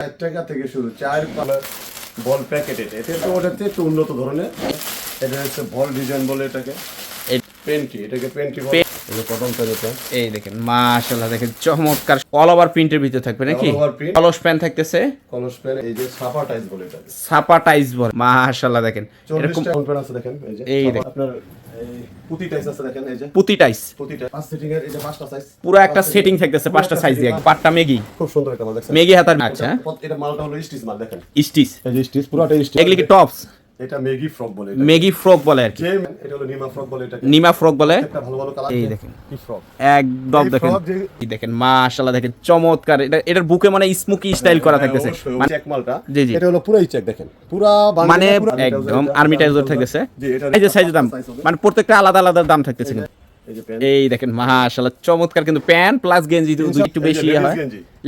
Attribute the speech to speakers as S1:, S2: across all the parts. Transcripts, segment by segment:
S1: চার টাকা থেকে শুরু চার বল প্যাকেট এটা। এটা তো ওটাতে একটু উন্নত ধরনের। এটা হচ্ছে বল ডিজাইন বলে এটাকে। পেন্টি এটাকে পেন্টি বলে।
S2: পে-
S1: এটা কটন প্যান এটা।
S2: এই দেখেন মাশাআল্লাহ দেখেন চমৎকার। অল ওভার প্রিন্টের ভিতরে থাকবে নাকি। কলস প্যান থাকতেছে।
S1: কলস প্যান এই যে সাপা টাইস বলে
S2: বল। মাশাআল্লাহ দেখেন এরকম
S1: প্যান আছে দেখেন এই যে
S2: দেখেন।
S1: আপনার পুঁতি টাইস আছে দেখেন এই যে।
S2: পুতি টাইস
S1: পুঁতি টাইস পাঁচ সেটিং এর এই যে পাঁচটা সাইজ
S2: পুরো একটা সেটিং থাকতেছে পাঁচটা সাইজ দিয়ে পাটটা মেগি
S1: খুব সুন্দর একটা মাল দেখছেন?
S2: মেগি হাতার আচ্ছা
S1: এটা মালটা হলো স্টিচ মাল দেখেন।
S2: স্টিচ
S1: এই যে স্টিচ পুরোটা স্টিচ
S2: এগুলি কি টপস
S1: এটা মেগি ফ্রক বলে
S2: মেগি ফ্রক বলে আর কি।
S1: এটা হলো নিমা ফ্রক বলে এটাকে।
S2: নিমা ফ্রক বলে।
S1: একটা ভালো ভালো কালার
S2: এই দেখেন।
S1: কি ফ্রক
S2: একদম দেখেন। এই দেখেন মাশাআল্লাহ দেখেন চমৎকার। এটা এটার বুকে মানে স্মোকি স্টাইল করা থাকতেছে। মানে-
S1: চেক মালটা।
S2: জি, জি।
S1: এটা হলো পুরাই চেক দেখেন। পুরা
S2: মানে একদম আর্মি টাইজর থাকতেছে।
S1: জি, এটা
S2: এই যে সাইজের দাম। মানে প্রত্যেকটা আলাদা আলাদা দাম থাকতেছে
S1: এই
S2: দেখেন মাশাআল্লাহ চমৎকার কিন্তু প্যান্ট প্লাস গেঞ্জি একটু বেশি হয়।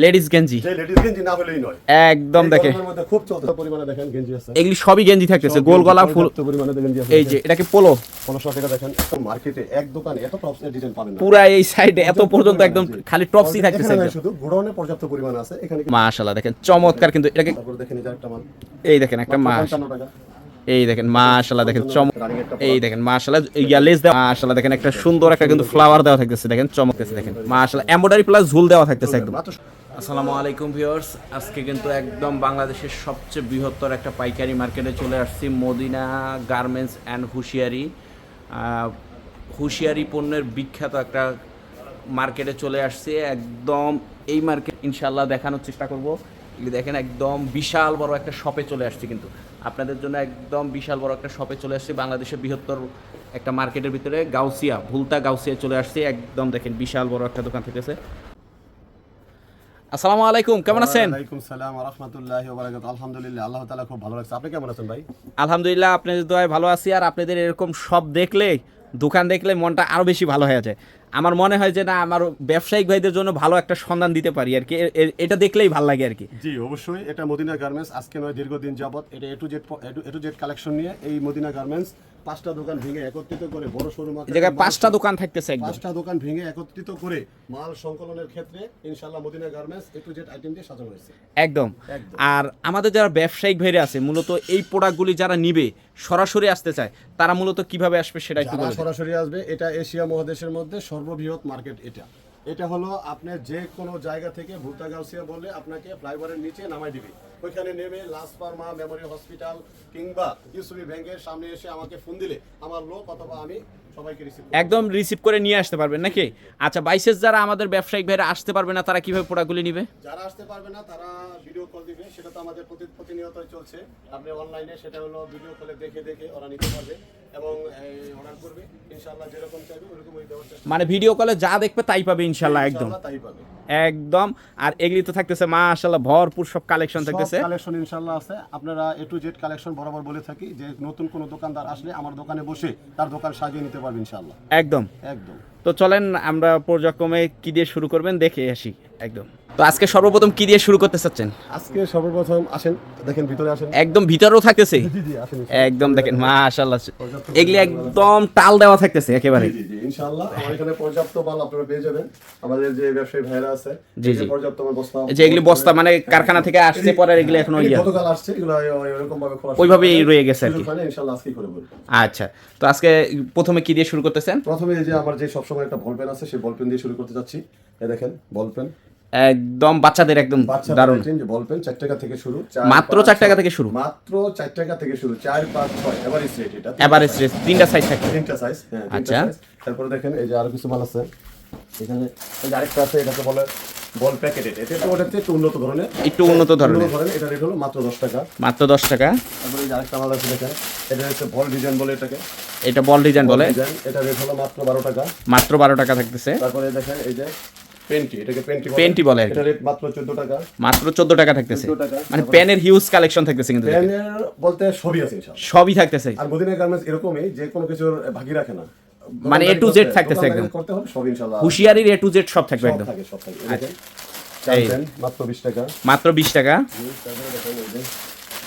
S2: লেডিস গেঞ্জি।
S1: লেডিস গেঞ্জি না হলেই নয়।
S2: একদম দেখে।
S1: খুব চলতে পরিমাণে দেখেন গেঞ্জি আছে।
S2: এগুলি সবই গেঞ্জি থাকতেছে গোল গলা ফুল
S1: পরিমাণে গেঞ্জি আছে।
S2: এই যে এটা কি পোলো?
S1: কোনো শখ এটা দেখেন মার্কেটে এক দোকানে এত টপস ডিজাইন পাবেন না।
S2: পুরা এই সাইডে এত পর্যন্ত একদম খালি টপসই থাকতেছে
S1: শুধু গোডাউনে পর্যাপ্ত পরিমাণ আছে এখানে
S2: মাশাআল্লাহ দেখেন চমৎকার কিন্তু এটাকে
S1: দেখেন যে একটা মাল
S2: এই দেখেন একটা
S1: টাকা।
S2: এই দেখেন, মাশাআল্লাহ দেখেন, চম
S1: রানিং একটা
S2: এই দেখেন, মাশাআল্লাহ ইয়া লেস দেওয়া মাশাআল্লাহ দেখেন, একটা সুন্দর একটা কিন্তু ফ্লাওয়ার দেওয়া থাকতেছে, দেখেন চমকতেছে দেখেন, মাশাআল্লাহ এমব্রয়ডারি প্লাস ঝুল দেওয়া থাকতেছে একদম। আসসালামু আলাইকুম ভিউয়ার্স আজকে কিন্তু একদম বাংলাদেশের সবচেয়ে বৃহত্তর একটা পাইকারি মার্কেটে চলে আসছি, মদিনা গার্মেন্টস অ্যান্ড হুঁশিয়ারি। হুঁশিয়ারি পণ্যের বিখ্যাত একটা মার্কেটে চলে আসছে, একদম এই মার্কেট ইনশাল্লাহ দেখানোর চেষ্টা করব। দেখেন একদম বিশাল বড় একটা শপে চলে আসছি কিন্তু। আপনাদের জন্য একদম বিশাল বড় একটা শপে চলে আসছি বাংলাদেশের বৃহত্তর একটা মার্কেটের ভিতরে গাউসিয়া ভুলতা গাউসিয়া চলে আসছে। একদম দেখেন বিশাল বড় একটা দোকান থেকেছে আসসালামু আলাইকুম কেমন আছেন?
S1: ওয়ালাইকুম সালাম ওয়া রাহমাতুল্লাহি ওয়া বারাকাতুহু। আলহামদুলিল্লাহ আল্লাহ তাআলা খুব ভালো লাগছে আপনি কেমন আছেন ভাই?
S2: আলহামদুলিল্লাহ আপনাদের দোয়ায় ভালো আছি। আর আপনাদের এরকম সব দেখলে দোকান দেখলে মনটা আরও বেশি ভালো হয়ে যায়। আমার মনে হয় যে না আমার ব্যবসায়িক ভাইদের জন্য ভালো একটা সন্ধান দিতে পারি আর কি। এটা দেখলেই ভালো লাগে আর কি।
S1: জি অবশ্যই। এটা মদিনা গার্মেন্টস। আজকে নয় দীর্ঘদিন যাবত এটা A to Z A to Z collection নিয়ে এই মদিনা গার্মেন্টস পাঁচটা দোকান ভেঙে একত্রিত করে বড় শোরুম
S2: জায়গায় পাঁচটা দোকান থাকতেছে একদম।
S1: পাঁচটা দোকান ভেঙে একত্রিত করে মাল সংকলনের ক্ষেত্রে ইনশাআল্লাহ Madina garments A to Z item দিয়ে সাজানো হয়েছে।
S2: একদম। আর আমাদের যারা ব্যবসায়িক ভাইরা আছে মূলত এই প্রোডাক্টগুলি যারা নিবে সরাসরি আসতে চায় তারা মূলত কীভাবে আসবে সেটা একটু
S1: সরাসরি আসবে এটা এশিয়া মহাদেশের মধ্যে সর্ববৃহৎ মার্কেট এটা। এটা হলো আপনি যে কোনো জায়গা থেকে ভুতাগাউসিয়া বললে আপনাকে ফ্লাইওভারের নিচে নামাই দিবে। ওইখানে নেমে লাস্ট ফার্মা মেমোরি হসপিটাল কিংবা ইউসুবি ব্যাংকের সামনে এসে আমাকে ফোন দিলে আমার লোক অথবা আমি
S2: একদম রিসিভ করে নিয়ে আসতে পারবেন নাকি? আচ্ছা বাইসেস যারা আমাদের ব্যবসায়িক ভাইরা আসতে পারবে না তারা কীভাবে প্রোডাক্টগুলি নিবে?
S1: যারা আসতে পারবে না তারা ভিডিও কল দিবে সেটা তো আমাদের প্রতি প্রতিনিয়তই চলছে। আপনি অনলাইনে সেটা হলো ভিডিও কলে দেখে দেখে ওরা নিতে পারবে এবং অর্ডার করবে। ইনশাআল্লাহ যেরকম চাইবে ওরকম ওই ব্যবস্থা
S2: মানে ভিডিও কলে যা দেখবে তাই পাবে ইনশাল্লাহ একদম।
S1: তাই পাবে।
S2: একদম। আর এগুলি তো থাকতেছে মাশাল্লাহ ভরপুর সব কালেকশন থাকতেছে।
S1: কালেকশন ইনশাআল্লাহ আছে। আপনারা এ টু জেড কালেকশন বরাবর বলে থাকি যে নতুন কোনো দোকানদার আসলে আমার দোকানে বসে তার দোকান সাজিয়ে নিতে পারবে ইনশাআল্লাহ।
S2: একদম।
S1: একদম।
S2: তো চলেন আমরা পর্যায়ক্রমে কি দিয়ে শুরু করবেন? দেখে আসি। একদম। তো আজকে সর্বপ্রথম কি দিয়ে শুরু করতে চাচ্ছেন?
S1: আজকে সর্বপ্রথম আসেন দেখেন ভিতরে আসেন।
S2: একদম ভিতরেও থাকতেছে?
S1: জি জি আসেন
S2: একদম দেখেন মাশাল্লাহ এগুলি একদম টাল দেওয়া থাকতেছে একেবারে।
S1: জি জি ইনশাআল্লাহ। আমার এখানে পর্যাপ্ত মাল আপনারা পেয়ে যাবেন। আমাদের যে ব্যবসায়ী ভাইরা আছে
S2: জি, জি।
S1: পর্যাপ্ত মাল বস্তা
S2: যে এগুলি বস্তা মানে কারখানা থেকে আসছে পরে এগুলি
S1: এখনও
S2: ইয়ে।
S1: গতকাল আসছে এগুলো এরকম ভাবে খোলা
S2: ওইভাবেই রয়ে গেছে আর কি।
S1: ইনশাআল্লাহ আজকেই করে বলব।
S2: আচ্ছা তো আজকে প্রথমে কি দিয়ে শুরু করতেছেন?
S1: প্রথমে এই যে আমার যে সবসময় একটা বল পেন আছে সেই বল পেন দিয়ে শুরু করতে যাচ্ছি এই দেখেন বল পেন।
S2: একদম বাচ্চাদের একদম দারুণ।
S1: যে বল পেন চার টাকা থেকে শুরু
S2: মাত্র
S1: পাঁচ,
S2: চার টাকা থেকে শুরু।
S1: মাত্র চার টাকা থেকে শুরু চার পাঁচ ছয় এভারেজ রেট এটা
S2: এভারেজ রেস তিনটা সাইজ থাকে
S1: তিনটা সাইজ হ্যাঁ
S2: আচ্ছা।
S1: তারপরে দেখেন এই যে আরও কিছু মাল আছে। এখানে এই যে আরেকটা আছে এটাকে বলে বল প্যাকেট এটা। তো ওটাতে একটু উন্নত ধরনের।
S2: একটু উন্নত ধরনের।
S1: এটা রেট হলো মাত্র দশ টাকা।
S2: মাত্র দশ টাকা।
S1: তারপরে এই যে আরেকটা মাল আছে দেখেন এটা হচ্ছে বল ডিজাইন বলে এটাকে।
S2: এটা বল ডিজাইন বলে
S1: এটা রেট হলো মাত্র বারো টাকা।
S2: মাত্র বারো টাকা থাকতেছে।
S1: তারপরে দেখেন এই যে পেন্টি এটাকে পেন্টি
S2: পেন্টি বলে
S1: এটা রেট মাত্র চোদ্দ টাকা।
S2: মাত্র চোদ্দ টাকা থাকতেছে। মানে প্যানের হিউজ কালেকশন থাকতেছে কিন্তু
S1: প্যানের বলতে সবই আছে ইনশাআল্লাহ
S2: সবই থাকতেছে।
S1: আর মদিনা গার্মেন্টস এরকমই যে কোনো কিছুর ভাগি রাখে না।
S2: মানে A to Z থাকতেছে একদম।
S1: করতে হবে সব ইনশাআল্লাহ।
S2: হুশিয়ারির এ টু জেড সব থাকবে একদম।
S1: সব থাকে এই
S2: আচ্ছা।
S1: মাত্র বিশ টাকা।
S2: মাত্র বিশ টাকা।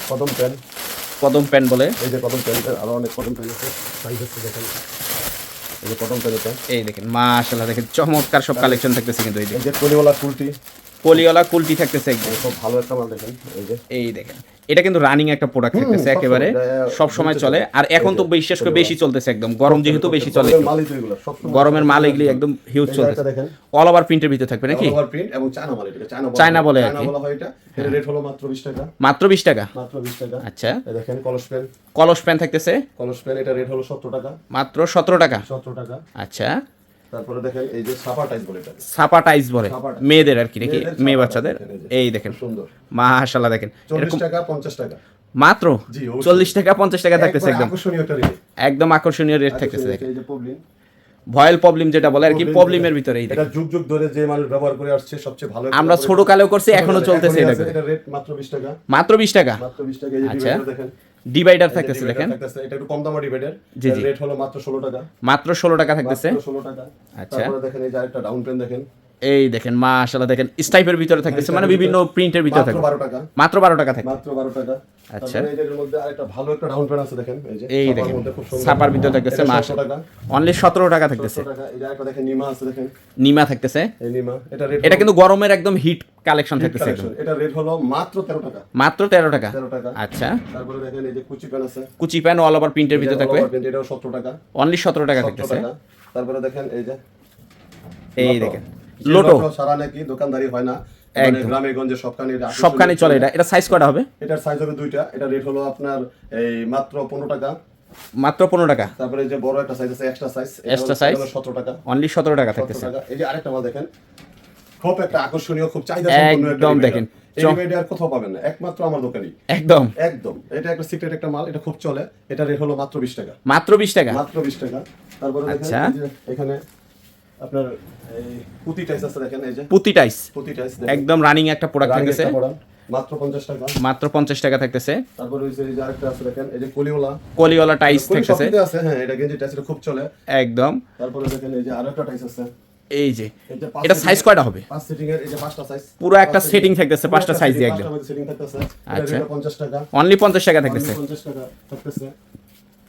S1: কদম পেন
S2: কদম প্যান বলে।
S1: এই যে কদম পেন আরও অনেক কদম পেন আছে। সাইজ হচ্ছে দেখেন। এই যে কটন
S2: এই দেখেন মাশাআল্লাহ দেখেন চমৎকার সব কালেকশন থাকতেছে কিন্তু এই
S1: যে টলিওয়ালা ফুলটি
S2: কলিওয়ালা কুলটি থাকতেছে একদম।
S1: ভালো একটা মাল দেখেন এই যে।
S2: এই দেখেন এটা কিন্তু রানিং একটা প্রোডাক্ট থাকতেছে একেবারে সব সময় চলে আর এখন তো বিশেষ করে বেশি চলতেছে একদম গরম যেহেতু বেশি চলে
S1: গরমের
S2: মাল এগুলি একদম হিউজ চলতেছে।
S1: দেখেন।
S2: অল ওভার প্রিন্টের ভিতরে থাকবে নাকি?
S1: All over print এবং চায়না মাল এটা চায়না
S2: চায়না বলে আর কি।
S1: এটা। এর রেট হলো মাত্র 20 টাকা।
S2: মাত্র বিশ টাকা?
S1: মাত্র 20 টাকা।
S2: আচ্ছা।
S1: দেখেন কলস পেন
S2: কলস প্যান থাকতেছে?
S1: কলস পেন এটা রেট হলো 70 টাকা।
S2: মাত্র সতেরো টাকা?
S1: 17 টাকা।
S2: আচ্ছা।
S1: তারপরে দেখেন এই যে সাপা টাইস বলে এটা
S2: সাপা টাইস বলে। মেয়েদের আর কি নাকি? মেয়ে বাচ্চাদের?
S1: এই
S2: দেখেন।
S1: সুন্দর।
S2: মাশাল্লাহ দেখেন।
S1: 40
S2: এরকম
S1: টাকা 50 টাকা।
S2: মাত্র? চল্লিশ টাকা পঞ্চাশ টাকা থাকতেছে একদম।
S1: আকর্ষণীয় রেট
S2: একদম আকর্ষণীয় রেট থাকতেছে দেখেন। ভয়েল প্রবলেম যেটা বলে আর কি প্রবলেমের ভিতরে
S1: এটা যুগ যুগ ধরে যে মানুষ ব্যবহার করে আসছে সবচেয়ে ভালো
S2: আমরা ছোট কালেও করছি
S1: এখনও
S2: চলতেছে এটা
S1: রেট মাত্র 20 টাকা।
S2: মাত্র বিশ টাকা?
S1: মাত্র 20 টাকা এই
S2: আচ্ছা।
S1: দেখেন।
S2: ডিভাইডার থাকতেছে দেখেন।
S1: এটা একটু কম দামের ডিভাইডার
S2: জি, জি।
S1: রেট হলো মাত্র 16 টাকা।
S2: মাত্র ষোলো টাকা থাকতেছে।
S1: মাত্র 16 টাকা।
S2: আচ্ছা।
S1: তারপরে দেখেন এই যে আরেকটা ডাউন পেন দেখেন।
S2: এই দেখেন মাশাল্লাহ দেখেন স্টাইপের ভিতরে থাকতেছে মানে বিভিন্ন প্রিন্টের ভিতরে
S1: থাকে
S2: মাত্র
S1: 12 টাকা।
S2: মাত্র বারো টাকা থাকবে।
S1: মাত্র 12 টাকা।
S2: আচ্ছা।
S1: এর মধ্যে আরেকটা ভালো একটা ডাউন পেন আছে দেখেন এই যে
S2: এই দেখেন
S1: মধ্যে খুব সুন্দর।
S2: ছাপার ভিতরে থাকতেছে
S1: এটা 17
S2: অনলি সতেরো টাকা থাকতেছে।
S1: 17 টাকা। এই যে আরেকটা দেখেন নিমা আছে দেখেন।
S2: নিমা থাকতেছে।
S1: এই নিমা এটা রেট
S2: এটা কিন্তু গরমের একদম হিট কালেকশন থাকতেছে
S1: এটা রেট হলো মাত্র 13 টাকা।
S2: মাত্র তেরো টাকা।
S1: 13 টাকা।
S2: আচ্ছা।
S1: তারপরে দেখেন এই যে কুচি পেন আছে।
S2: কুচি প্যান অল ওভার প্রিন্টের ভিতরে থাকবে।
S1: এটা এটাও 17 টাকা।
S2: অনলি সতেরো টাকা থাকতেছে।
S1: তারপরে দেখেন এই যে
S2: এই দেখেন। লোটো
S1: সারা নাকি দোকানদারি হয় না। মানে গ্রামে গঞ্জে সবখানে
S2: সবখানে চলে এটা। এটা সাইজ কটা হবে?
S1: এটার সাইজ হবে দুইটা। এটা রেট হলো আপনার এই মাত্র 15 টাকা।
S2: মাত্র পনেরো টাকা।
S1: তারপরে যে বড় একটা সাইজ আছে এক্সট্রা সাইজ
S2: Extra size?
S1: 17 টাকা।
S2: অনলি সতেরো টাকা থাকতেছে।
S1: এই যে আরেকটা মাল দেখেন। খুব একটা আকর্ষণীয় খুব চাহিদা
S2: একদম দেখেন।
S1: কোথাও পাবেন না। একমাত্র আমার দোকানেই।
S2: একদম।
S1: একদম। এটা একটা সিক্রেট একটা মাল। এটা খুব চলে। এটা রেট হলো মাত্র 20 টাকা।
S2: মাত্র বিশ টাকা।
S1: মাত্র 20 টাকা। তারপরে
S2: আচ্ছা।
S1: এখানে আপনার এই পুতি টাইস আছে দেখেন এই যে।
S2: পুতি টাইস।
S1: পুতি টাইস
S2: একদম রানিং একটা প্রোডাক্ট থাকতেছে।
S1: মাত্র 50 টাকা।
S2: মাত্র পঞ্চাশ টাকা থাকতেছে।
S1: তারপরে এই যে আরেকটা আছে দেখেন এই যে কলিওলা।
S2: কলিওয়ালা টাইস থাকতেছে।
S1: আছে হ্যাঁ এটা গেঞ্জি টাইস খুব চলে।
S2: একদম।
S1: তারপরে দেখেন এই যে আরেকটা টাইস আছে।
S2: এই যে এটা সাইজ কয়টা হবে?
S1: পাঁচ সেটিং এর এই যে পাঁচটা সাইজ
S2: পুরো একটা setting থাকতেছে, পাঁচটা size দিয়ে একদম।
S1: সেটিং থাকতেছে।
S2: আচ্ছা।
S1: 50 টাকা।
S2: অনলি পঞ্চাশ টাকা থাকতেছে।
S1: 50 টাকা থাকতেছে।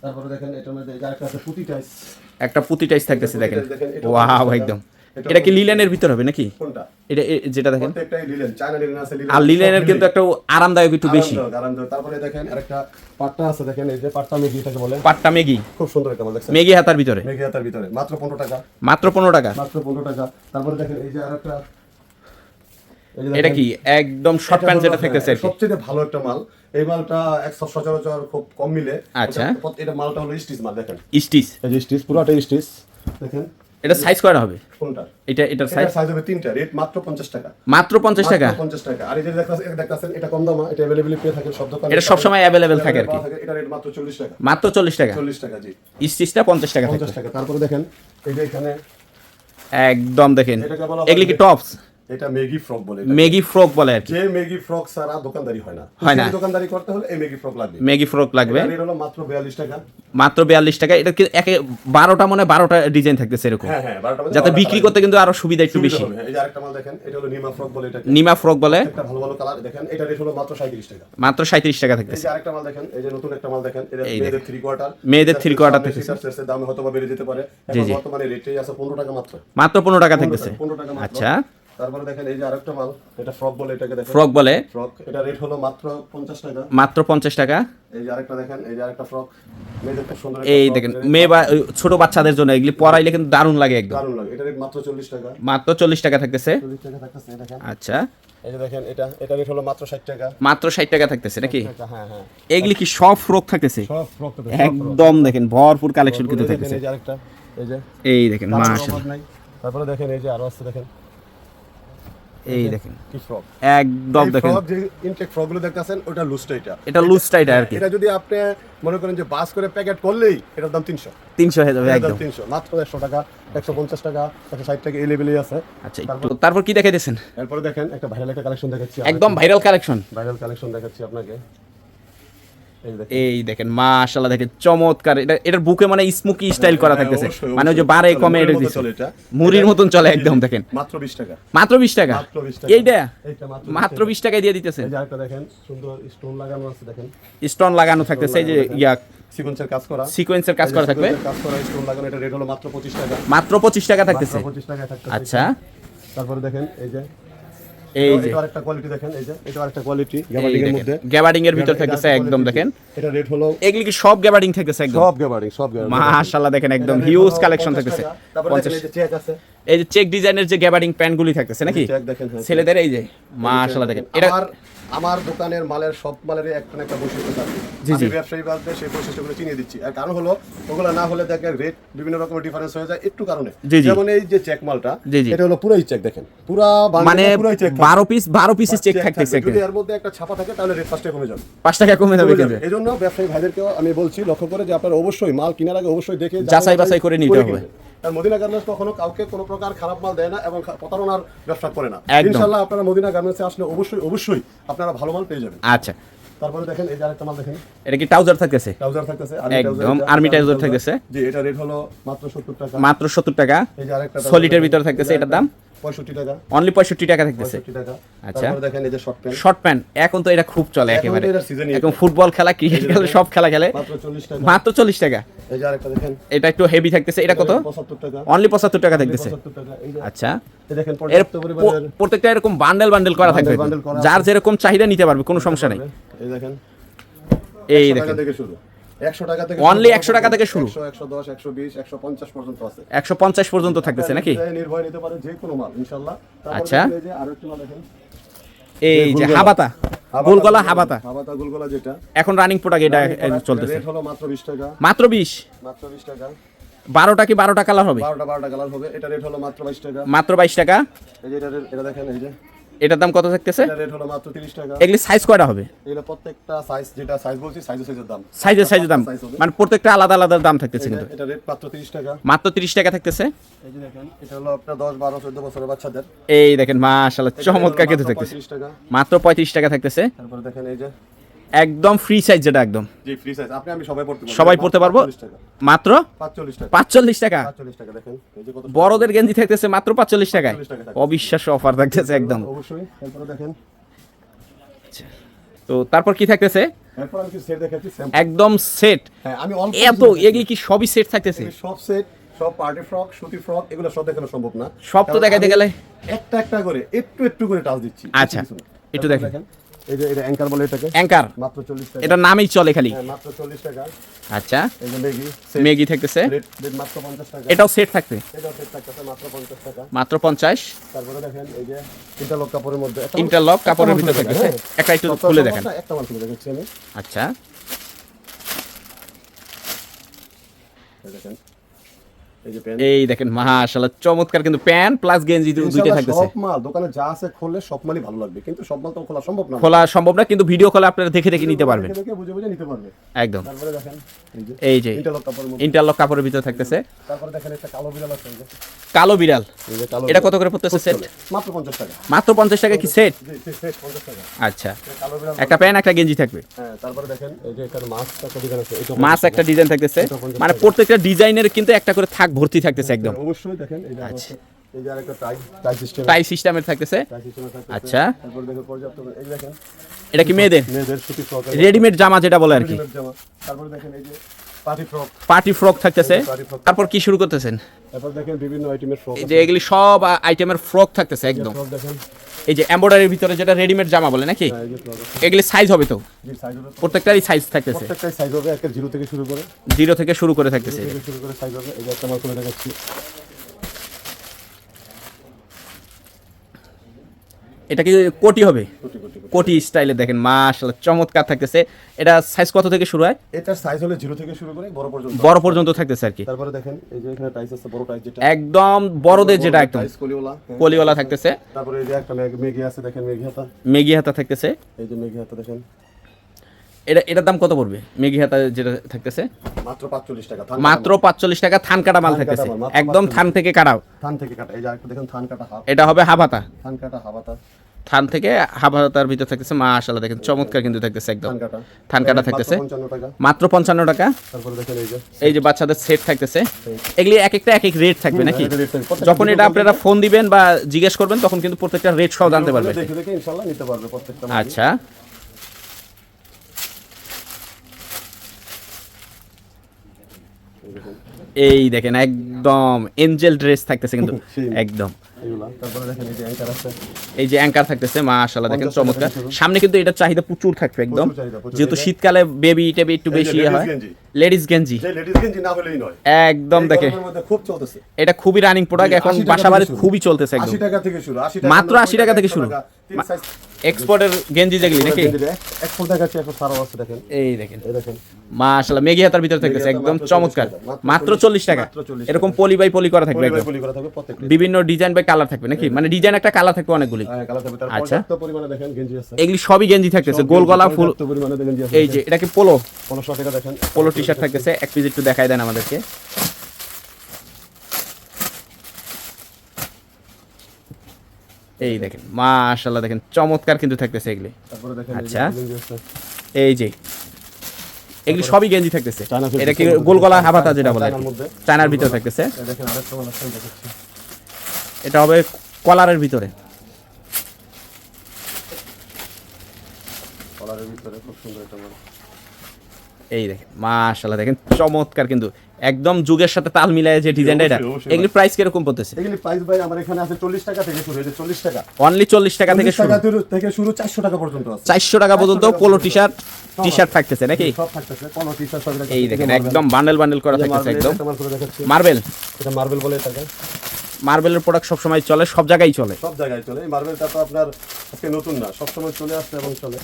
S1: তারপরে দেখেন এটার মধ্যে আরেকটা আছে পুতি টাইস।
S2: একটা পুতি টাইস থাকতেছে দেখেন। ওয়াও একদম।
S1: এটা
S2: এটা কি লিলেনের ভিতর হবে নাকি?
S1: কোনটা?
S2: এটা যেটা দেখেন? আর লিলেনের কিন্তু একটা আরামদায়ক একটু বেশি।
S1: তারপরে দেখেন আরেকটা পাট্টা আছে দেখেন এই যে পাট্টা মেগি এটাকে বলে।
S2: পাট্টা মেগি
S1: খুব সুন্দর একটা বলে
S2: মেগি হাতার ভিতরে।
S1: মেগি হাতার ভিতরে। মাত্র 15 টাকা।
S2: মাত্র পনেরো টাকা।
S1: মাত্র 15 টাকা। তারপরে দেখেন এই যে আরেকটা
S2: এটা
S1: দেখেন,
S2: কি একদম শর্ট
S1: এটা
S2: প্যান্ট
S1: হলো,
S2: যেটা থাকতেছে আর
S1: হ্যাঁ,
S2: কি
S1: সবচেয়ে ভালো একটা মাল এই মালটা একশো সচরাচর খুব কম মিলে
S2: আচ্ছা।
S1: ওটা- এটা মালটা হলো স্টিচ মাল দেখেন
S2: স্টিচ
S1: এই যে স্টিচ পুরোটা স্টিচ দেখেন
S2: এটা সাইজ কয়টা হবে
S1: কোনটা
S2: এটা এটার সাইজ
S1: এটার সাইজ হবে তিনটা রেট মাত্র 50 টাকা
S2: মাত্র পঞ্চাশ টাকা
S1: মাত্র 50 টাকা আর এই যে দেখতাছেন এটা দেখতাছেন এটা কম দামা এটা अवेलेबल পেয়ে থাকে সব দোকানে
S2: এটা সবসময় available থাকে আর কি।
S1: পাওয়া এটা রেট মাত্র 40 টাকা
S2: মাত্র চল্লিশ টাকা
S1: 40 টাকা জি
S2: স্টিচটা পঞ্চাশ টাকা থাকবে
S1: 50 টাকা তারপরে দেখেন এই যে এখানে
S2: একদম দেখেন
S1: এটাকে বলা হয়
S2: এগুলি কি
S1: যে-
S2: টপস
S1: এটা মেগি ফ্রক বলে
S2: মেগি ফ্রক বলে আর
S1: যে মেগি ফ্রক ছাড়া দোকানদারি হয় না।
S2: হয় না।
S1: দোকানদারি করতে হলে এই মেগি ফ্রক লাগবে।
S2: মেগি ফ্রক লাগবে।
S1: এটা হলো মাত্র 42 টাকা।
S2: মাত্র বিয়াল্লিশ টাকা। এটা কি একে বারোটা মনে বারোটা ডিজাইন থাকতেছে এরকম।
S1: হ্যাঁ হ্যাঁ 12টা
S2: যাতে বিক্রি করতে কিন্তু আরও সুবিধা একটু বেশি।
S1: এই যে আরেকটা মাল দেখেন এটা হলো নিমা ফ্রক বলে এটা
S2: নিমা ফ্রক বলে?
S1: একটা ভালো ভালো কালার দেখেন এটা রেট হলো মাত্র 37 টাকা।
S2: মাত্র সাঁত্রিশ টাকা
S1: এই
S2: থাকতেছে
S1: যে আরেকটা মাল দেখেন এই যে নতুন একটা মাল দেখেন এটা মেয়েদের থ্রি কোয়ার্টার
S2: মেয়েদের three quarter থাকতেছে।
S1: দামে হয়তো বেড়ে যেতে পারে। এখন বর্তমানে রেটই আছে 15 টাকা মাত্র।
S2: মাত্র পনেরো টাকা থাকতেছে।
S1: 15 টাকা
S2: আচ্ছা।
S1: তারপরে দেখেন এই যে আরেকটা মাল এটা ফ্রক বলে এটাকে দেখেন।
S2: ফ্রক বলে?
S1: ফ্রক এটা রেট হলো মাত্র 50 টাকা।
S2: মাত্র পঞ্চাশ টাকা?
S1: এই যে আরেকটা দেখেন এই যে আরেকটা ফ্রক। মেয়েদের খুব সুন্দর
S2: এই দেখেন মেয়ে বা ছোট বাচ্চাদের জন্য এগুলি পরাইলে কিন্তু দারুণ লাগে একদম।
S1: দারুণ লাগে এটা রেট মাত্র 40 টাকা।
S2: মাত্র চল্লিশ টাকা থাকতেছে?
S1: 40 টাকা থাকতেছে দেখেন।
S2: আচ্ছা।
S1: এই যে দেখেন এটা এটা রেট হলো মাত্র 60 টাকা।
S2: মাত্র ষাট টাকা থাকতেছে নাকি?
S1: হ্যাঁ হ্যাঁ।
S2: এগুলি কি সব ফ্রক থাকতেছে?
S1: সব ফ্রক
S2: একদম দেখেন ভরপুর কালেকশন কিন্তু থাকতেছে।
S1: এই যে আরেকটা এই যে।
S2: এই দেখেন মাশাআল্লাহ।
S1: তারপরে দেখেন এই যে আরও আছে দেখেন।
S2: এই দেখেন।
S1: কি ফ্রক
S2: একদম দেখেন।
S1: ফ্রক যে ইনটেক ফ্রকগুলো দেখতাছেন ওটা লুজটা এটা
S2: এটা লুজটা এটা আর কি।
S1: এটা যদি আপনি মনে করেন যে বাস করে প্যাকেট করলেই এটার দাম তিনশো।
S2: তিনশো হয়ে যাবে একদম
S1: দাম তিনশো। মাত্র একশো টাকা একশো পঞ্চাশ টাকা একশো ষাট টাকা এই লেভেলেই আছে।
S2: আচ্ছা তারপর কি দেখাইতেছেন?
S1: এরপর দেখেন একটা ভাইরাল একটা কালেকশন দেখাচ্ছি
S2: একদম ভাইরাল কালেকশন
S1: ভাইরাল কালেকশন দেখাচ্ছি আপনাকে। এই দেখেন।
S2: মাশাআল্লাহ দেখেন চমৎকার। এটা এটার বুকে মানে স্মোকি স্টাইল করা
S1: হ্যাঁ,
S2: থাকতেছে। মানে ওই যে বারে কমে এটা দিছে। মুড়ির মতন চলে একদম দেখেন।
S1: মাত্র বিশ টাকা।
S2: মাত্র বিশ টাকা?
S1: মাত্র 20 টাকা।
S2: এইটা?
S1: মাত্র
S2: মাত্র বিশ টাকায় দিয়ে দিতেছেন
S1: এই যে আরেকটা দেখেন সুন্দর স্টোন লাগানো আছে দেখেন।
S2: স্টোন লাগানো থাকতেছে এই যে ইয়া
S1: সিকোয়েন্সের কাজ করা।
S2: সিকোয়েন্সের কাজ করা থাকবে?
S1: কাজ করা স্টোন লাগানো এটা রেট হলো মাত্র পঁচিশ টাকা।
S2: মাত্র পঁচিশ টাকা থাকতেছে।
S1: পঁচিশ টাকা থাকতেছে।
S2: আচ্ছা।
S1: তারপরে দেখেন এই যে
S2: এই যে।
S1: আরেকটা কোয়ালিটি দেখেন এই যে এটা আরেকটা কোয়ালিটি গ্যাবার্ডিং এর মধ্যে।
S2: গ্যাবার্ডিং এর ভিতর থাকতেছে একদম দেখেন।
S1: এটা রেট হলো
S2: এগুলি কি সব গ্যাবার্ডিং থাকতেছে একদম?
S1: সব গ্যাবার্ডিং সব গ্যাবার্ডিং
S2: মাশাআল্লাহ দেখেন একদম হিউজ কালেকশন থাকতেছে।
S1: এই যে চেক আছে।
S2: এই যে চেক ডিজাইনের যে গ্যাবার্ডিং প্যান্টগুলি থাকতেছে নাকি? ছেলেদের এই যে মাশাআল্লাহ দেখেন। এটা
S1: আমার দোকানের মালের সব মালের একটা না একটা বৈশিষ্ট্য থাকে। আমি ব্যবসায়ী বাদে সেই বৈশিষ্ট্যগুলো চিনিয়ে দিচ্ছি। আর কারণ হলো ওগুলো না হলে দেখেন রেট বিভিন্ন রকমের ডিফারেন্স হয়ে যায় একটু কারণে। যেমন এই যে চেক মালটা। এটা হলো পুরোই চেক দেখেন। পুরা
S2: মানে
S1: পুরোই চেক
S2: বারো পিস বারো পিসের চেক থাকতেছে
S1: যদি এর মধ্যে একটা ছাপা থাকে তাহলে রেট ফার্স্টে কমে যাবে।
S2: পাঁচ টাকা কমে যাবে কিন্তু।
S1: এই জন্য ব্যবসায়ী ভাইদেরকেও আমি বলছি লক্ষ্য করে যে আপনারা অবশ্যই মাল কেনার আগে অবশ্যই দেখে
S2: যাচাই বাছাই করে নিতে হবে।
S1: কারণ মদিনা গার্মেন্টস কখনো কাউকে কোনো প্রকার খারাপ মাল দেয় না এবং প্রতারণার ব্যবসা করে না। ইনশাল্লাহ আপনারা মদিনা গার্মেন্টসে আসলে অবশ্যই অবশ্যই আপনারা ভালো মাল পেয়ে যাবেন।
S2: আচ্ছা।
S1: তারপরে দেখেন এই যে আরেকটা মাল দেখেন।
S2: এটা কি ট্রাউজার থাকতেছে?
S1: ট্রাউজার থাকতেছে
S2: একদম, আর্মি ট্রাউজার থাকতেছে।
S1: জি এটা রেট হলো মাত্র 70 টাকা।
S2: মাত্র সত্তর টাকা।
S1: এই যে আরেকটা
S2: সলিডের ভিতরে থাকতেছে এটার দাম?
S1: 65 টাকা।
S2: অনলি পঁয়ষট্টি টাকা থাকতেছে।
S1: 65 টাকা।
S2: আচ্ছা।
S1: তারপরে দেখেন এই যে শর্ট প্যান্ট
S2: শর্ট প্যান্ট এখন তো এটা খুব চলে একেবারে। এখন ফুটবল খেলা ক্রিকেট খেলা সব খেলা খেলে।
S1: মাত্র 40 টাকা।
S2: মাত্র চল্লিশ টাকা।
S1: এই যে আরেকটা দেখেন।
S2: এটা একটু হেভি থাকতেছে। এটা কত?
S1: 75 টাকা।
S2: অনলি পঁচাত্তর টাকা থাকতেছে।
S1: 75 টাকা। যে
S2: আচ্ছা।
S1: দেখেন
S2: প্রত্যেকটা এরকম বান্ডেল বান্ডেল করা থাকবে। যার যেরকম চাহিদা নিতে পারবে কোনো সমস্যা নেই।
S1: এই দেখেন।
S2: এই
S1: 100 টাকা থেকে শুরু 100 টাকা থেকে
S2: Only 100 টাকা থেকে শুরু?
S1: 100 110 120 150 পর্যন্ত আছে।
S2: একশো পঞ্চাশ পর্যন্ত থাকতেছে নাকি?
S1: নির্ভয় নিতে পারে যে কোনো মাল ইনশাআল্লাহ
S2: আচ্ছা।
S1: দেখেন এই যে আরও একটু মাল দেখেন।
S2: এই যে হাবাতা। গোলগলা হাবাতা।
S1: হাবাতা গোলগলা যেটা।
S2: এখন রানিং প্রোডাক্ট এটা চলতেছে।
S1: রেট হলো মাত্র 20 টাকা।
S2: মাত্র বিশ?
S1: মাত্র 20 টাকা।
S2: বারোটা কি বারোটা কালার হবে?
S1: 12টা 12টা কালার হবে। এটা রেট হলো মাত্র 22 টাকা।
S2: মাত্র বাইশ টাকা।
S1: এই যে এটা এটা দেখেন এই যে।
S2: এটার দাম কত থাকতেছে?
S1: রেট হলো মাত্র 30 টাকা।
S2: এগুলি সাইজ কয়টা হবে?
S1: এগুলো প্রত্যেকটা সাইজ যেটা সাইজ বলছি সাইজ সাইজের দাম।
S2: সাইজের সাইজের দাম। মানে প্রত্যেকটা আলাদা আলাদা দাম থাকতেছে কিন্তু।
S1: এটা রেট মাত্র 30 টাকা।
S2: মাত্র তিরিশ টাকা থাকতেছে?
S1: এই যে দেখেন এটা হলো আপনার 10 12 14 বছরের বাচ্চাদের।
S2: এই দেখেন মাশাআল্লাহ চমৎকার কিন্তু থাকতেছে।
S1: 35 টাকা।
S2: মাত্র পঁয়ত্রিশ টাকা থাকতেছে।
S1: তারপরে দেখেন এই যে
S2: একদম ফ্রি সাইজ যেটা একদম।
S1: জি ফ্রি সাইজ আপনি আমি সবাই পড়তে পারব।
S2: সবাই পড়তে পারব? মাত্র?
S1: 45 টাকা। 45 দেখেন।
S2: বড়দের গেঞ্জি থাকতেছে মাত্র পাঁচচল্লিশ টাকায়।
S1: 45
S2: অবিশ্বাস্য অফার থাকতেছে একদম।
S1: অবশ্যই। তারপরে দেখেন।
S2: তো তারপর কি থাকতেছে? একদম সেট
S1: হ্যাঁ আমি
S2: এত এগুলি কি সবই সেট থাকতেছে?
S1: সব সেট সব পার্টি ফ্রক সুতি ফ্রক এগুলো সব দেখানো সম্ভব না।
S2: সব তো দেখাইতে গেলে?
S1: একটা একটা করে একটু একটু করে টাচ দিচ্ছি।
S2: আচ্ছা, একটু দেখেন।
S1: এই যে এটা অ্যাঙ্কার বলে এটাকে?
S2: অ্যাঙ্কার
S1: মাত্র 40 টাকা।
S2: এটার নামই চলে খালি।
S1: হ্যাঁ মাত্র 40 টাকা।
S2: আচ্ছা।
S1: এই যে ম্যাগি
S2: মেগি থাকতেছে।
S1: মাত্র 50 টাকা।
S2: এটাও সেট থাকবে।
S1: এটাও সেট থাকতেছে মাত্র 50 টাকা।
S2: মাত্র পঞ্চাশ।
S1: তারপরে দেখেন এই যে ইন্টারলক কাপড়ের মধ্যে। একটা-
S2: ইন্টারলক
S1: একটা
S2: কাপড়ের ভিতরে থাকতেছে।
S1: হ্যাঁ।
S2: একটা একটু খুলে দেখেন।
S1: একটা মাল খুলে দেখাচ্ছি আমি
S2: আচ্ছা।
S1: দেখেন। এই
S2: দেখেন মাশাআল্লাহ চমৎকার কিন্তু প্যান্ট প্লাস গেঞ্জি দু- থাকতেছে।
S1: সব মাল দোকানে যা আছে খুললে সব মালই ভালো লাগবে কিন্তু সব মাল তো খোলা সম্ভব না।
S2: খোলা সম্ভব না কিন্তু ভিডিও কলে আপনারা দেখে দেখে নিতে পারবেন।
S1: দেখে বুঝে বুঝে নিতে পারবে।
S2: একদম।
S1: তারপরে দেখেন এই যে ইন্টারলক কাপড়ের মধ্যে।
S2: ইন্টারলক কাপড়ের ভিতরে থাকতেছে।
S1: তারপরে দেখেন একটা কালো বিড়াল আছে এই
S2: কালো বিড়াল? এটা কত করে পড়তেছে সেট
S1: মাত্র 50 টাকা।
S2: মাত্র পঞ্চাশ টাকা কি সেট
S1: সেট 50 টাকা।
S2: আচ্ছা। একটা প্যান্ট একটা গেঞ্জি থাকবে।
S1: হ্যাঁ তারপরে দেখেন এই যে মাছ একটা আছে
S2: মাছ একটা ডিজাইন থাকতেছে। মানে প্রত্যেকটা ডিজাইনের কিন্তু একটা করে থাক ভর্তি থাকতেছে একদম।
S1: অবশ্যই দেখেন এই
S2: আচ্ছা।
S1: টাই
S2: সিস্টেমের থাকতেছে। আচ্ছা।
S1: তারপর দেখেন
S2: এটা কি মেয়েদের? রেডিমেড জামা যেটা বলে আর কি।
S1: তারপর দেখেন এই যে পার্টি ফ্রক
S2: থাকতেছে। তারপর কি শুরু করতেছেন?
S1: তারপর দেখেন বিভিন্ন আইটেমের ফ্রক
S2: যে এগুলি সব আইটেমের ফ্রক থাকতেছে একদম।
S1: দেখেন।
S2: এই যে এমব্রয়ডারির ভিতরে যেটা রেডিমেড জামা বলে নাকি?
S1: হ্যাঁ,
S2: এগুলি সাইজ হবে তো? প্রত্যেকটারই সাইজ থাকতেছে।
S1: প্রত্যেকটাই সাইজ হবে একটা জিরো থেকে শুরু করে।
S2: জিরো থেকে শুরু করে থাকতেছে।
S1: থেকে শুরু করে সাইজ হবে। এই যে একটা আমার করে দেখাচ্ছি।
S2: এটা কি কোটি হবে?
S1: কোটি
S2: স্টাইলে দেখেন মাশাআল্লাহ চমৎকার থাকতেছে। এটা সাইজ কত থেকে শুরু হয়?
S1: এটা সাইজ হলে 0 থেকে শুরু করে বড় পর্যন্ত।
S2: বড় পর্যন্ত থাকতেছে আর কি।
S1: তারপরে দেখেন এই যে এখানে টাইস আছে বড় টাইস যেটা।
S2: একদম বড়দের যেটা একদম।
S1: টাইস কলিওয়ালা হ্যাঁ।
S2: কলিওয়ালা থাকতেছে।
S1: তারপরে এই যে একটা মেগি মেঘি আছে দেখেন মেগি হাতা।
S2: মেগি হাতা থাকতেছে।
S1: এই যে মেগি হাতা দেখেন।
S2: এটা এটার দাম কত পড়বে? মেগি হাতা যেটা থাকতেছে?
S1: মাত্র 45 টাকা
S2: মাত্র পাঁচচল্লিশ টাকা থান কাটা মাল থাকতেছে। একদম থান থেকে কাটাও
S1: থান থেকে কাটা এই যে আরেকটা দেখেন থান কাটা হাফ।
S2: এটা হবে
S1: থান কাটা
S2: থান থেকে ভিতর থাকতেছে মাশাআল্লাহ দেখেন চমৎকার কিন্তু থাকতেছে একদম।
S1: থান কাটা।
S2: থান
S1: মাত্র
S2: থাকতেছে।
S1: 55 টাকা। তারপরে দেখেন এই যে।
S2: এই যে বাচ্চাদের সেট থাকতেছে। এগুলি এক একটা এক এক রেট থাকবে নাকি? যখন এটা আপনারা ফোন দিবেন বা জিজ্ঞেস করবেন তখন কিন্তু প্রত্যেকটা রেট সহ জানতে পারবেন
S1: দেখে দেখে ইনশাআল্লাহ নিতে পারবে প্রত্যেকটা
S2: আচ্ছা। এই দেখেন একদম এঞ্জেল ড্রেস থাকতেছে কিন্তু। একদম।
S1: এই যে অ্যাঙ্কার
S2: থাকতেছে মাশাআল্লাহ দেখেন চমৎকার। সামনে কিন্তু এটার চাহিদা প্রচুর থাকবে একদম। যেহেতু শীতকালে বেবি টেবি একটু বেশি হয়। লেডিস গেঞ্জি। একদম দেখে এটা খুবই রানিং প্রোডাক্ট এখন বাসা বাড়িতে খুবই চলতেছে একদম।
S1: 80 টাকা থেকে শুরু। 80
S2: মাত্র 80 টাকা থেকে শুরু। এক্সপোর্টের গেঞ্জি যেগুলি নাকি?
S1: এক ফুল এখন সারা আছে দেখেন।
S2: এই দেখেন।
S1: এই দেখেন।
S2: মাশাআল্লাহ মেগি হাতার ভিতরে থাকতেছে একদম
S1: মাত্র 40
S2: চমৎকার
S1: মাত্র
S2: মাত্র
S1: 40
S2: চল্লিশ টাকা। এরকম পলি বাই পলি করা থাকবে একদম।
S1: পলি করা থাকবে প্রত্যেকটা
S2: বিভিন্ন ডিজাইন বাই কালার থাকবে নাকি? মানে ডিজাইন একটা কালার থাকবে অনেকগুলি।
S1: হ্যাঁ, কালার থাকবে। তার
S2: আচ্ছা।
S1: পর্যাপ্ত পরিমাণে দেখেন গেঞ্জি আছে।
S2: এগুলি সবই গেঞ্জি থাকতেছে গোল গলা ফুল
S1: পরিমাণে গেঞ্জি আছে
S2: এই যে এটা কি পোলো
S1: কোনো শর্ট এটা দেখেন।
S2: পোলো টি শার্ট থাকতেছে এক পিস একটু দেখাই দেন আমাদেরকে। এই দেখেন মাশাআল্লাহ দেখেন চমৎকার কিন্তু থাকতেছে এগুলি। আচ্ছা। এই যে এগুলি সবই গেঞ্জি থাকতেছে। এটা কি গোল গলা হাবাতা যেটা বলে
S1: চায়নার
S2: ভিতরে থাকতেছে। এটা হবে কলারের ভিতরে। এই দেখেন মাশাআল্লাহ দেখেন চমৎকার কিন্তু। একদম যুগের সাথে তাল মিলায় যে ডিজাইনটা এটা। এগুলি প্রাইস কীরকম পড়তেছে?
S1: এগুলি প্রাইস ভাই আমার এখানে আছে চল্লিশ টাকা থেকে শুরু হয়েছে চল্লিশ টাকা।
S2: অনলি চল্লিশ টাকা থেকে শুরু
S1: টাকা থেকে- থেকে শুরু চারশো টাকা পর্যন্ত আছে।
S2: চারশো টাকা পর্যন্ত
S1: polo
S2: T shirt T shirt থাকতেছে নাকি?
S1: সব থাকতেছে কোনো টি শার্ট সব
S2: এই দেখেন একদম বান্ডেল বান্ডেল করা থাকতেছে একদম।
S1: মার্বেল এটা মার্বেল বলে এটাকে।
S2: মার্বেলের প্রোডাক্ট সবসময় চলে সব জায়গায় চলে।
S1: সব জায়গায় চলে। এই মার্বেলটা তো আপনার আজকে নতুন না সব সময় চলে আসছে এবং চলে।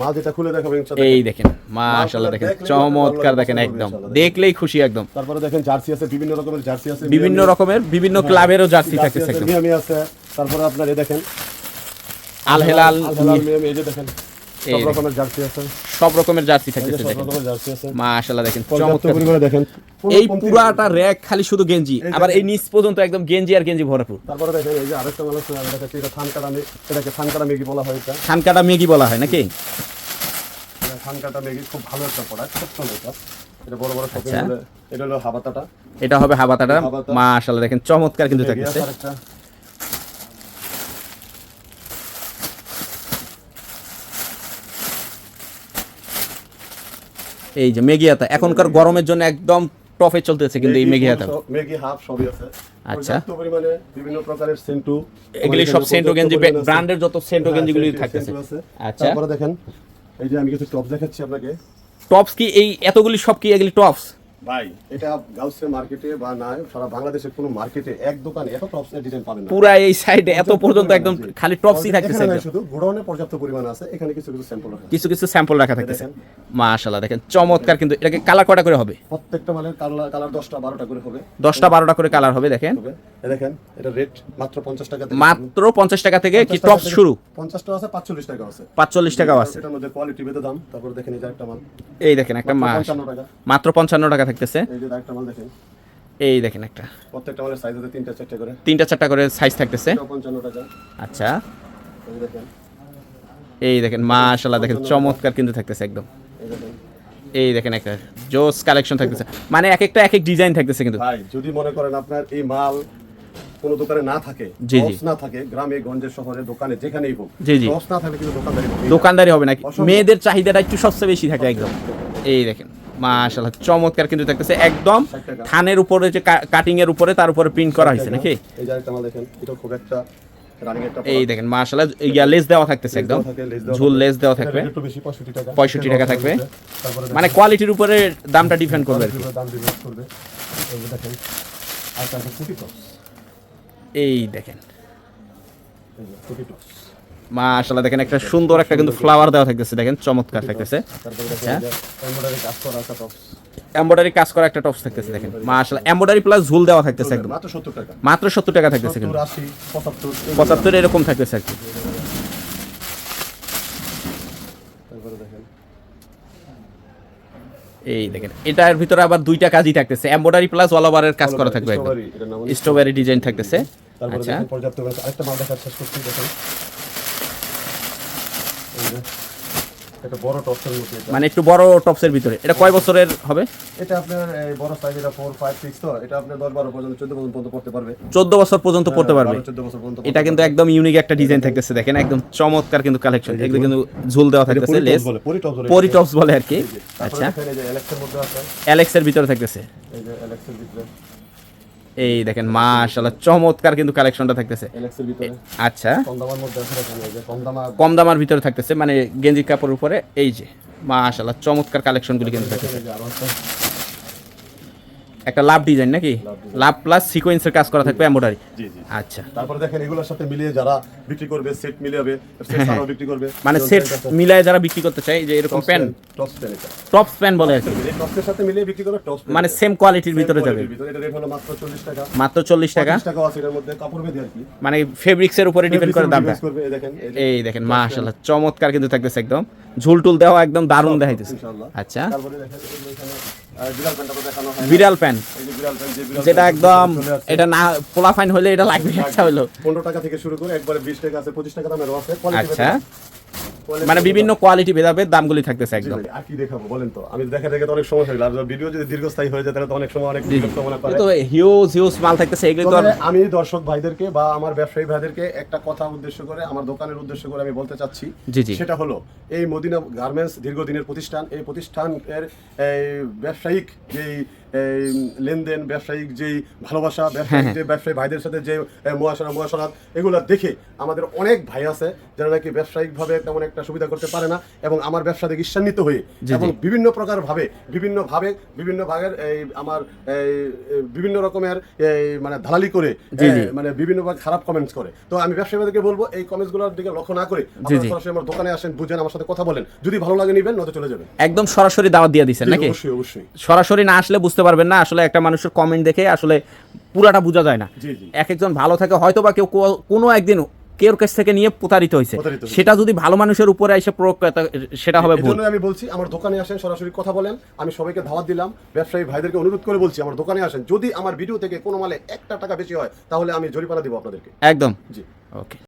S1: মা যেটা খুলে দেখাবো
S2: এই দেখেন। মাশাআল্লাহ দেখেন চমৎকার দেখেন একদম দেখলেই খুশি একদম।
S1: তারপরে দেখেন জার্সি আছে বিভিন্ন রকমের জার্সি আছে
S2: বিভিন্ন রকমের বিভিন্ন ক্লাবেরও জার্সি
S1: থাকে
S2: থাকতেছে একদম।
S1: আছে তারপরে আপনার এই দেখেন।
S2: আল হেলাল
S1: এই যে দেখেন। সব। রকমের জার্সি আছে।
S2: সব রকমের জার্সি থাকতেছে দেখেন। মাশাআল্লাহ দেখেন চমৎকার।
S1: দেখেন।
S2: এই পুরাটা র‍্যাক খালি শুধু গেঞ্জি আবার এই নিচ পর্যন্ত একদম গেঞ্জি আর গেঞ্জি ভরপুর।
S1: তারপরে দেখেন এই যে আরেকটা মাল আছে এটা থানকাটা মে- এটাকে থানকাটা মেগি বলা হয় এটা।
S2: খানকাটা মেগি বলা হয় নাকি?
S1: থানকাটা মেগি খুব ভালো একটা প্রোডাক্ট খুব সুন্দর এটা। বড় বড় শপিং
S2: আচ্ছা।
S1: এটা হলো হাবাতাটা।
S2: এটা হবে হাবাতাটা।
S1: হাবাতা।
S2: মাশাআল্লাহ দেখেন চমৎকার কিন্তু
S1: মেগি
S2: থাকতেছে। এই যে মেগি হাতা এখনকার গরমের জন্য একদম টপে চলতেছে কিন্তু এই মেগি হাতা
S1: মেগি হাফ সবই আছে।
S2: আচ্ছা।
S1: পরিমাণে বিভিন্ন প্রকারের সেন্টু।
S2: এগুলি সব সেন্টু গেঞ্জি ব্র্যান্ডের যত সেন্টু
S1: হ্যাঁ,
S2: গেঞ্জিগুলি থাকতেছে। আচ্ছা।
S1: তারপরে দেখেন এই যে আমি কিছু টপ দেখাচ্ছি আপনাকে।
S2: টপস কি এই এতগুলি সব কি এগুলি টপস
S1: ভাই। এটা গাউসের মার্কেটে বা না সারা বাংলাদেশের কোনো মার্কেটে এক দোকানে এত টপস এর ডিজাইন পাবেন না।
S2: পুরা এই সাইডে এত পর্যন্ত একদম খালি টপসই থাকতেছে
S1: এখানে শুধু গোডাউনে পর্যাপ্ত পরিমাণ আছে এখানে কিছু কিছু স্যাম্পল রাখা
S2: কিছু কিছু স্যাম্পল রাখা থাকতেছে। মাশাআল্লাহ দেখেন চমৎকার কিন্তু এটাকে কালার কটা করে হবে?
S1: প্রত্যেকটা মালের কালার কালার দশটা বারোটা করে হবে।
S2: দশটা বারোটা করে কালার হবে দেখেন।
S1: দেখেন এটা রেট মাত্র পঞ্চাশ টাকা থেকে
S2: মাত্র পঞ্চাশ টাকা থেকে কি
S1: 50
S2: টপস শুরু?
S1: পঞ্চাশ টাকা আছে পাঁচচল্লিশ টাকা আছে।
S2: পাঁচচল্লিশ টাকাও আছে।
S1: এটার মধ্যে কোয়ালিটি বেঁধে দাম তারপর দেখেন এই যে একটা মাল।
S2: এই দেখেন একটা
S1: টাকা।
S2: মাত্র পঞ্চান্ন টাকা থাকতেছে
S1: এই দেখেন।
S2: একটা।
S1: প্রত্যেকটা মালের সাইজ আছে তিনটা চারটে করে।
S2: তিনটা চারটা করে সাইজ থাকতেছে।
S1: টাকা।
S2: আচ্ছা।
S1: এই দেখেন।
S2: মাশাআল্লাহ দেখেন চমৎকার কিন্তু থাকতেছে একদম।
S1: এই দেখেন।
S2: একটা জোস কালেকশন থাকতেছে। মানে এক একটা এক এক ডিজাইন থাকতেছে কিন্তু।
S1: ভাই যদি মনে করেন আপনার এই মাল কোনো দোকানে না থাকে
S2: জি।
S1: না থাকে গ্রামে গঞ্জে শহরে দোকানে যেখানেই হোক
S2: জি, জি।
S1: না থাকলে কিন্তু দোকানদারি।
S2: দোকানদারি হবে না মেয়েদের চাহিদাটা একটু সবচেয়ে বেশি থাকে একদম। এই দেখেন। মাশাআল্লাহ চমৎকার কিন্তু থাকতেছে একদম থানের উপরে যে কাটিং এর উপরে তার উপরে প্রিন্ট করা হয়েছে নাকি?
S1: এই দেখেন
S2: মাশাআল্লাহ ইয়া লেস দেওয়া থাকতেছে একদম। ঝুল লেস দেওয়া থাকবে।
S1: 65 টাকা।
S2: থাকবে। মানে কোয়ালিটির উপরে দামটা ডিপেন্ড করবে আর কি।
S1: দেখেন, দাম ডিপেন্ড করবে। এই দেখেন
S2: মাশাআল্লাহ দেখেন একটা সুন্দর একটা কিন্তু ফ্লাওয়ার দেওয়া থাকতেছে দেখেন চমৎকার থাকতেছে।
S1: এমব্রয়ডারি কাজ করা একটা টপস
S2: থাকতেছে দেখেন। মাশাআল্লাহ এমব্রয়ডারি প্লাস ঝুল দেওয়া থাকতেছে একদম।
S1: মাত্র 70 টাকা।
S2: মাত্র সত্তর টাকা থাকতেছে কিন্তু।
S1: 80 75
S2: পঁচাত্তর এরকম। থাকতেছে আর কি। এই দেখেন এটার ভিতরে আবার দুইটা কাজই থাকতেছে। এমব্রয়ডারি প্লাস অল ওভারের কাজ করা থাকবে একদম।
S1: স্ট্রবেরি
S2: ডিজাইন থাকতেছে।
S1: তারপরে
S2: আচ্ছা।
S1: পর্যাপ্ত আরেকটা মাল দেখার চেষ্টা করছি দেখেন। বড় টপসের মধ্যে
S2: মানে একটু বড় টপসের ভিতরে। এটা কয় বছরের হবে?
S1: এটা আপনার এই বড় সাইজ এটা 4 5 6 তো। এটা আপনার 10 12 পর্যন্ত 14 পর্যন্ত পড়তে পারবে।
S2: চোদ্দ বছর পর্যন্ত পড়তে পারবে।
S1: 14 বছর পর্যন্ত
S2: এটা কিন্তু একদম ইউনিক একটা ডিজাইন থাকতেছে দেখেন একম চমৎকার কিন্তু কালেকশন এগুলো কিন্তু ঝুল দেওয়া থাকতেছে লেস
S1: পরি টপস বলে।
S2: আর কি। আচ্ছা।
S1: এলেক্সের মধ্যে আছে।
S2: অ্যালেক্সের ভিতরে থাকতেছে।
S1: এই যে এলেক্সের ভিতরে।
S2: এই দেখেন মাশাআল্লাহ চমৎকার কিন্তু কালেকশনটা থাকতেছে। আচ্ছা।
S1: কম দামের
S2: ভিতরে থাকতেছে মানে গেঞ্জি কাপড়ের উপরে এই যে মাশাআল্লাহ চমৎকার কালেকশনগুলি কিন্তু থাকতেছে।
S1: একটা
S2: লাভ ডিজাইন নাকি? লাভ প্লাস সিকোয়েন্সের কাজ করা থাকবে এমব্রয়ডারি
S1: জি। জি
S2: আচ্ছা।
S1: তারপরে দেখেন এগুলোর সাথে মিলিয়ে যারা বিক্রি করবে সেট মিলাবে সেট ছাড়াও বিক্রি করবে।
S2: মানে সেট মিলায় যারা বিক্রি করতে চায় যে এরকম
S1: pan tops pan
S2: tops pan বলে আর কি।
S1: টপসের সাথে মিলিয়ে বিক্রি করবে টপস
S2: মানে সেম কোয়ালিটির ভিতরে যাবে।
S1: এটা রেট হলো মাত্র 40 টাকা।
S2: মাত্র চল্লিশ টাকা?
S1: 50 টাকা আছে এর মধ্যে কাপড় ভেদে আর কি।
S2: মানে ফেব্রিক্সের উপরে ডিপেন্ড করে দামটা।
S1: এই দেখেন এই
S2: এই দেখেন মাশাআল্লাহ চমৎকার কিন্তু থাকতেছে একদম। ঝুলটুল দেওয়া একদম দারুণ দেখাইতেছে। আচ্ছা।
S1: বিড়াল প্যান্ট
S2: যেটা একদম এটা না পোলা ফাইন হলে এটা লাগবে একটা হলো
S1: 15 টাকা থেকে শুরু করে একবারে 20 টাকা আছে 25 টাকা দামের আছে।
S2: আচ্ছা। মানে বিভিন্ন কোয়ালিটি ভেদাবে দামগুলি থাকতেছে একদম।
S1: আর কি দেখাবো বলেন তো? আমি দেখে দেখে তো অনেক সময় হয়ে আর ভিডিও যদি দীর্ঘস্থায়ী হয়ে যায় তাহলে তো অনেক সময় অনেক মনে করে।
S2: তো হিউজ হিউজ মাল থাকতেছে এগুলো তো
S1: আমি দর্শক ভাইদেরকে বা আমার ব্যবসায়ী ভাইদেরকে একটা কথা উদ্দেশ্য করে আমার দোকানের উদ্দেশ্য করে আমি বলতে চাচ্ছি।
S2: জি, জি।
S1: সেটা হলো এই মদিনা গার্মেন্টস দীর্ঘদিনের প্রতিষ্ঠান এই প্রতিষ্ঠানের এই ব্যবসায়িক যেই এই লেনদেন ব্যবসায়িক যেই ভালোবাসা ব্যবসায়িক যে ব্যবসায়ী ভাইদের সাথে যে মহাসনা মহাসনাত এগুলো দেখে আমাদের অনেক ভাই আছে যারা নাকি ব্যবসায়িকভাবে তেমন একটা সুবিধা করতে পারে না এবং আমার ব্যবসা থেকে ঈর্ষান্বিত হয়ে। এবং বিভিন্ন প্রকার ভাবে বিভিন্ন ভাবে বিভিন্ন ভাগের এই আমার এই বিভিন্ন রকমের এই মানে দালালি করে। মানে বিভিন্ন ভাগ খারাপ কমেন্টস করে। তো আমি ব্যবসায়ীদেরকে বলব এই কমেন্টসগুলোর দিকে লক্ষ্য না করে আপনারা সরাসরি আমার দোকানে আসেন বুঝেন আমার সাথে কথা বলেন। যদি ভালো লাগে নিবেন নয়তো চলে যাবেন।
S2: একদম সরাসরি দাওয়াত দিয়ে দিচ্ছেন নাকি?
S1: অবশ্যই অবশ্যই।
S2: সরাসরি না আসলে বুঝতে পারবেন না। আসলে একটা মানুষের কমেন্ট দেখে আসলে পুরাটা বোঝা যায় না। এক একজন ভালো থাকে হয়তো বা কেউ কোনো একদিন কেউর কাছ থেকে নিয়ে প্রতারিত হয়েছে। সেটা যদি ভালো মানুষের উপরে এসে প্রয়োগ করে সেটা হবে ভুল।
S1: আমি বলছি আমার দোকানে আসেন সরাসরি কথা বলেন আমি সবাইকে ধাওয়াত দিলাম ব্যবসায়ী ভাইদেরকে অনুরোধ করে বলছি আমার দোকানে আসেন। যদি আমার ভিডিও থেকে কোনো মালে একটা টাকা বেশি হয় তাহলে আমি জরিমানা দিব আপনাদেরকে।
S2: একদম।
S1: জি।
S2: ওকে